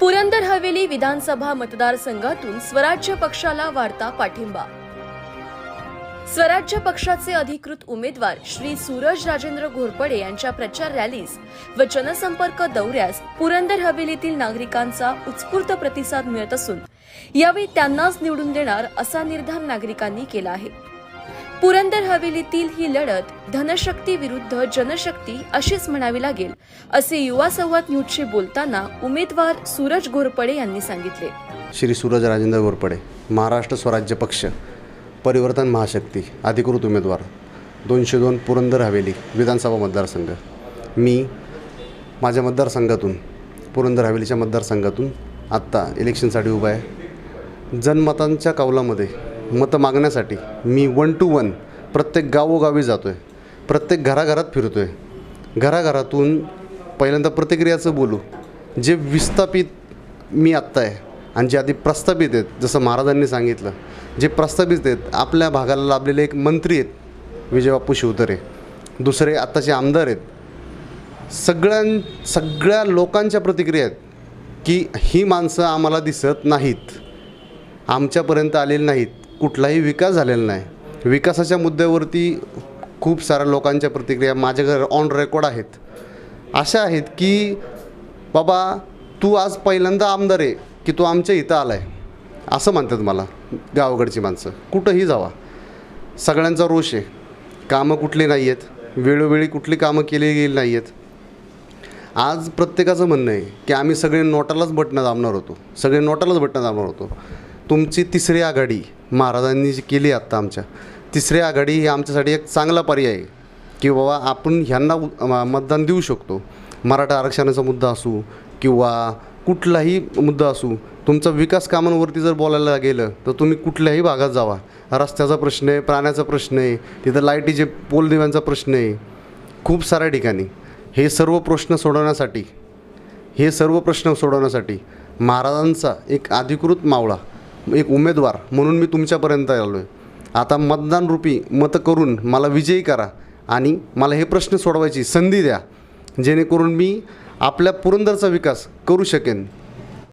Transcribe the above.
पुरंदर हवेली विधानसभा मतदारसंघातून स्वराज्य पक्षाला वाढता पाठिंबा. स्वराज्य पक्षाचे अधिकृत उमेदवार श्री सूरज राजेंद्र घोरपडे यांच्या प्रचार रॅलीस व जनसंपर्क दौऱ्यास पुरंदर हवेलीतील नागरिकांचा उत्स्फूर्त प्रतिसाद मिळत असून यावेळी त्यांनाच निवडून देणार असा निर्धार नागरिकांनी केला आहे. पुरंदर हवेलीतील ही लढत धनशक्ती विरुद्ध जनशक्ती अशीच म्हणावी लागेल असे युवा संवाद न्यूजशी बोलताना उमेदवार सूरज घोरपडे यांनी सांगितले. श्री सूरज राजेंद्र घोरपडे महाराष्ट्र स्वराज्य पक्ष परिवर्तन महाशक्ती अधिकृत उमेदवार दोनशे दोन पुरंदर हवेली विधानसभा मतदारसंघ. मी माझ्या मतदारसंघातून पुरंदर हवेलीच्या मतदारसंघातून आत्ता इलेक्शनसाठी उभा आहे. जनमतांच्या कौलामध्ये मतं मागण्यासाठी मी वन टू वन प्रत्येक गावोगावी जातो आहे प्रत्येक घराघरात फिरतो आहे घराघरातून पहिल्यांदा प्रतिक्रियाचं बोलू. जे विस्थापित मी आत्ता आहे आणि जे आधी प्रस्थापित आहेत जसं महाराजांनी सांगितलं जे प्रस्थापित आहेत आपल्या भागाला लाभलेले एक मंत्री आहेत विजयबापू शिवतरे. दुसरे आत्ताचे आमदार आहेत. सगळ्यां सगळ्या लोकांच्या प्रतिक्रिया आहेत की ही माणसं आम्हाला दिसत नाहीत. आमच्यापर्यंत आलेली नाहीत. कुठलाही विकास झालेला नाही. विकासाच्या मुद्द्यावरती खूप साऱ्या लोकांच्या प्रतिक्रिया माझ्याकडे ऑन रेकॉर्ड आहेत. अशा आहेत की बाबा तू आज पहिल्यांदा आमदार आहे की तू आमच्या इथं आला आहे असं म्हणतात मला गावाकडची माणसं. कुठंही जावा. सगळ्यांचा रोष आहे. कामं कुठली नाही आहेत वेळोवेळी कुठली कामं केली गेली नाही आहेत आज प्रत्येकाचं म्हणणं आहे की आम्ही सगळे नोटालाच बटणं दाबणार होतो. सगळे नोटालाच बटणं दाबणार होतो. तुमची तिसरी आघाडी महाराजांनी जी केली आत्ता आमच्या तिसरी आघाडी ही आमच्यासाठी एक चांगला पर्याय आहे की बाबा आपण ह्यांना उ- मतदान देऊ शकतो. मराठा आरक्षणाचा मुद्दा असू किंवा कुठलाही मुद्दा असू तुमचा विकास कामांवरती जर बोलायला गेलं तर तुम्ही कुठल्याही भागात जावा. रस्त्याचा प्रश्न आहे प्राण्याचा प्रश्न आहे तिथं लाईटीचे पोलदिव्यांचा प्रश्न आहे खूप साऱ्या ठिकाणी. हे सर्व प्रश्न सोडवण्यासाठी हे सर्व प्रश्न सोडवण्यासाठी महाराजांचा एक अधिकृत मावळा एक उमेदवार म्हणून मी तुमच्यापर्यंत आलो आहे आता मतदान रूपी मतं करून मला विजयी करा आणि मला हे प्रश्न सोडवायची संधी द्या. जेणेकरून मी आपल्या पुरंदरचा विकास करू शकेन.